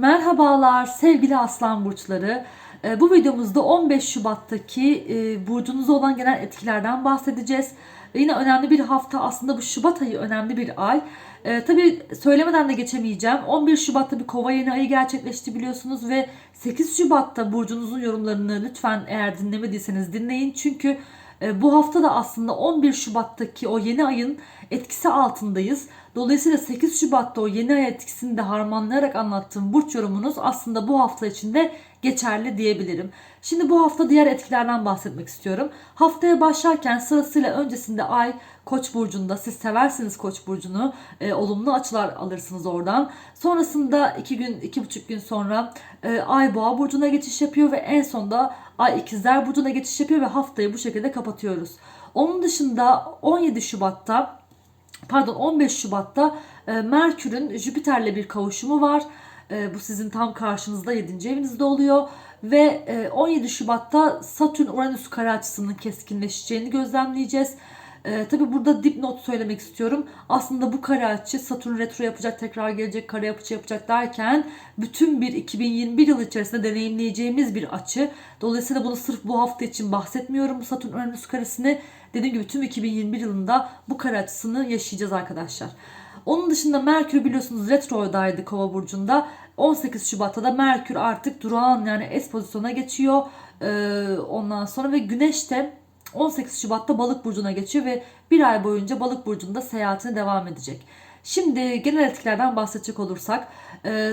Merhabalar sevgili aslan burçları. Ee, Bu videomuzda 15 Şubat'taki e, burcunuza olan genel etkilerden bahsedeceğiz. Yine önemli bir hafta aslında bu Şubat ayı önemli bir ay. Ee, tabii söylemeden de geçemeyeceğim. 11 Şubat'ta bir kova yeni ayı gerçekleşti biliyorsunuz ve 8 Şubat'ta burcunuzun yorumlarını lütfen eğer dinlemediyseniz dinleyin. Çünkü e, bu hafta da aslında 11 Şubat'taki o yeni ayın etkisi altındayız. Dolayısıyla 8 Şubat'ta o yeni ay etkisini de harmanlayarak anlattığım burç yorumunuz aslında bu hafta içinde geçerli diyebilirim. Şimdi bu hafta diğer etkilerden bahsetmek istiyorum. Haftaya başlarken sırasıyla öncesinde ay Koç burcunda siz seversiniz Koç burcunu e, olumlu açılar alırsınız oradan. Sonrasında 2 gün 2,5 gün sonra e, ay Boğa burcuna geçiş yapıyor ve en sonda ay İkizler burcuna geçiş yapıyor ve haftayı bu şekilde kapatıyoruz. Onun dışında 17 Şubat'ta pardon 15 Şubat'ta e, Merkür'ün Jüpiter'le bir kavuşumu var. E, bu sizin tam karşınızda 7. evinizde oluyor. Ve e, 17 Şubat'ta Satürn-Uranüs kare açısının keskinleşeceğini gözlemleyeceğiz. E, Tabi burada dipnot söylemek istiyorum. Aslında bu kare açı Satürn retro yapacak, tekrar gelecek, kare açı yapacak derken bütün bir 2021 yıl içerisinde deneyimleyeceğimiz bir açı. Dolayısıyla bunu sırf bu hafta için bahsetmiyorum. Bu Satürn-Uranüs karesini dediğim gibi tüm 2021 yılında bu kare açısını yaşayacağız arkadaşlar. Onun dışında Merkür biliyorsunuz retrodaydı Kova burcunda. 18 Şubat'ta da Merkür artık durağan yani S pozisyona geçiyor. Ee, ondan sonra ve Güneş de 18 Şubat'ta Balık burcuna geçiyor ve bir ay boyunca Balık burcunda seyahatine devam edecek. Şimdi genel etkilerden bahsedecek olursak e,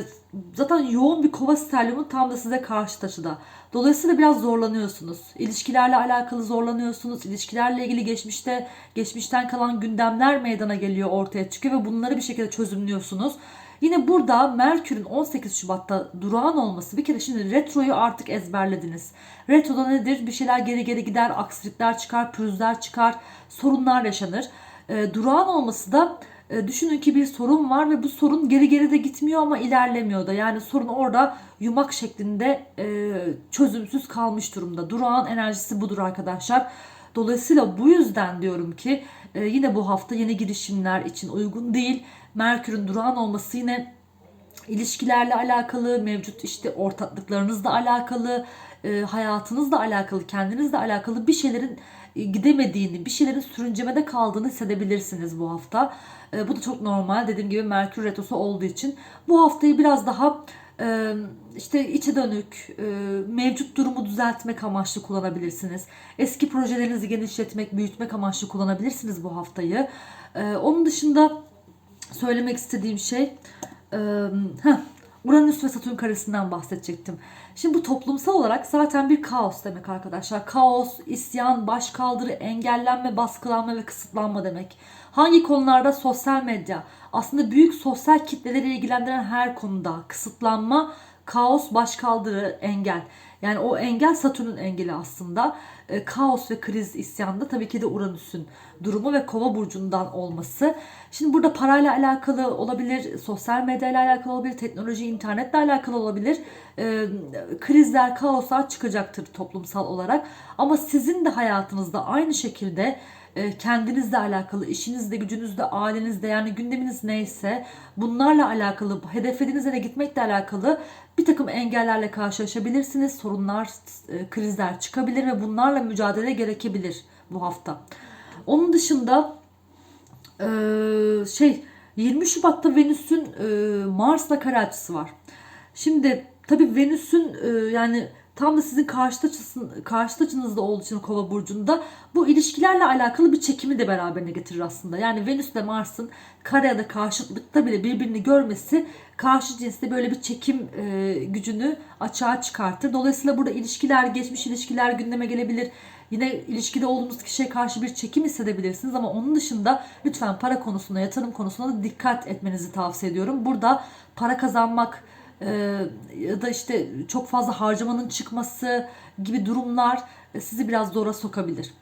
zaten yoğun bir kova sterliumu tam da size karşı taşıda. Dolayısıyla biraz zorlanıyorsunuz. İlişkilerle alakalı zorlanıyorsunuz. İlişkilerle ilgili geçmişte geçmişten kalan gündemler meydana geliyor ortaya çıkıyor ve bunları bir şekilde çözümlüyorsunuz. Yine burada Merkür'ün 18 Şubat'ta durağan olması bir kere şimdi retroyu artık ezberlediniz. Retroda nedir? Bir şeyler geri geri gider, aksilikler çıkar, pürüzler çıkar, sorunlar yaşanır. E, durağan olması da e, düşünün ki bir sorun var ve bu sorun geri geri de gitmiyor ama ilerlemiyor da. Yani sorun orada yumak şeklinde e, çözümsüz kalmış durumda. Durağan enerjisi budur arkadaşlar. Dolayısıyla bu yüzden diyorum ki e, yine bu hafta yeni girişimler için uygun değil. Merkür'ün durağan olması yine ilişkilerle alakalı, mevcut işte ortaklıklarınızla alakalı, e, hayatınızla alakalı, kendinizle alakalı bir şeylerin e, gidemediğini, bir şeylerin sürüncemede kaldığını hissedebilirsiniz bu hafta. Bu da çok normal. Dediğim gibi Merkür retrosu olduğu için bu haftayı biraz daha işte içe dönük, mevcut durumu düzeltmek amaçlı kullanabilirsiniz. Eski projelerinizi genişletmek, büyütmek amaçlı kullanabilirsiniz bu haftayı. Onun dışında söylemek istediğim şey heh, Uranüs ve Satürn karesinden bahsedecektim. Şimdi bu toplumsal olarak zaten bir kaos demek arkadaşlar. Kaos, isyan, başkaldırı, engellenme, baskılanma ve kısıtlanma demek. Hangi konularda sosyal medya aslında büyük sosyal kitleleri ilgilendiren her konuda kısıtlanma, kaos, başkaldırı, engel. Yani o engel Satürn'ün engeli aslında. E, kaos ve kriz isyanda tabii ki de Uranüs'ün durumu ve Kova burcundan olması. Şimdi burada parayla alakalı olabilir, sosyal medyayla alakalı olabilir, teknoloji, internetle alakalı olabilir. E, krizler, kaoslar çıkacaktır toplumsal olarak. Ama sizin de hayatınızda aynı şekilde e, kendinizle alakalı, işinizle, gücünüzle, ailenizle yani gündeminiz neyse bunlarla alakalı, hedeflediğiniz yere gitmekle alakalı bir takım engellerle karşılaşabilirsiniz. Sorunlar, e, krizler çıkabilir ve bunlarla mücadele gerekebilir bu hafta. Onun dışında e, şey 20 Şubat'ta Venüs'ün e, Mars'la kare açısı var. Şimdi tabii Venüs'ün e, yani tam da sizin karşıt açınızda olduğu için Kova burcunda bu ilişkilerle alakalı bir çekimi de beraberine getirir aslında. Yani Venüs ile Mars'ın kare ya da karşıtlıkta bile birbirini görmesi karşı cinste böyle bir çekim e, gücünü açığa çıkartır. Dolayısıyla burada ilişkiler, geçmiş ilişkiler gündeme gelebilir. Yine ilişkide olduğunuz kişiye karşı bir çekim hissedebilirsiniz ama onun dışında lütfen para konusunda, yatırım konusunda da dikkat etmenizi tavsiye ediyorum. Burada para kazanmak, e, ya da işte çok fazla harcamanın çıkması gibi durumlar e, sizi biraz zora sokabilir.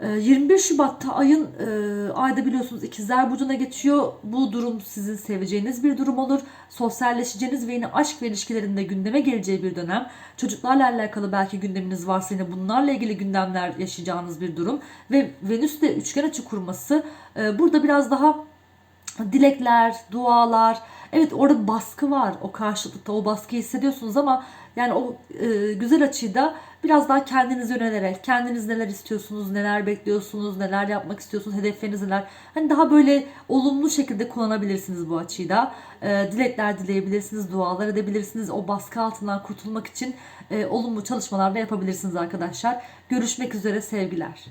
E, 21 Şubat'ta ayın e, ayda biliyorsunuz ikizler burcuna geçiyor. Bu durum sizin seveceğiniz bir durum olur. Sosyalleşeceğiniz ve yine aşk ve ilişkilerinde gündeme geleceği bir dönem. Çocuklarla alakalı belki gündeminiz varsa yine bunlarla ilgili gündemler yaşayacağınız bir durum. Ve Venüs de üçgen açı kurması e, burada biraz daha dilekler, dualar. Evet orada baskı var. O karşılıkta o baskıyı hissediyorsunuz ama yani o e, güzel açıyı da biraz daha kendinize yönelerek, kendiniz neler istiyorsunuz, neler bekliyorsunuz, neler yapmak istiyorsunuz, hedefleriniz neler. Hani daha böyle olumlu şekilde kullanabilirsiniz bu açıyı da. E, dilekler dileyebilirsiniz, dualar edebilirsiniz. O baskı altından kurtulmak için e, olumlu çalışmalar da yapabilirsiniz arkadaşlar. Görüşmek üzere sevgiler.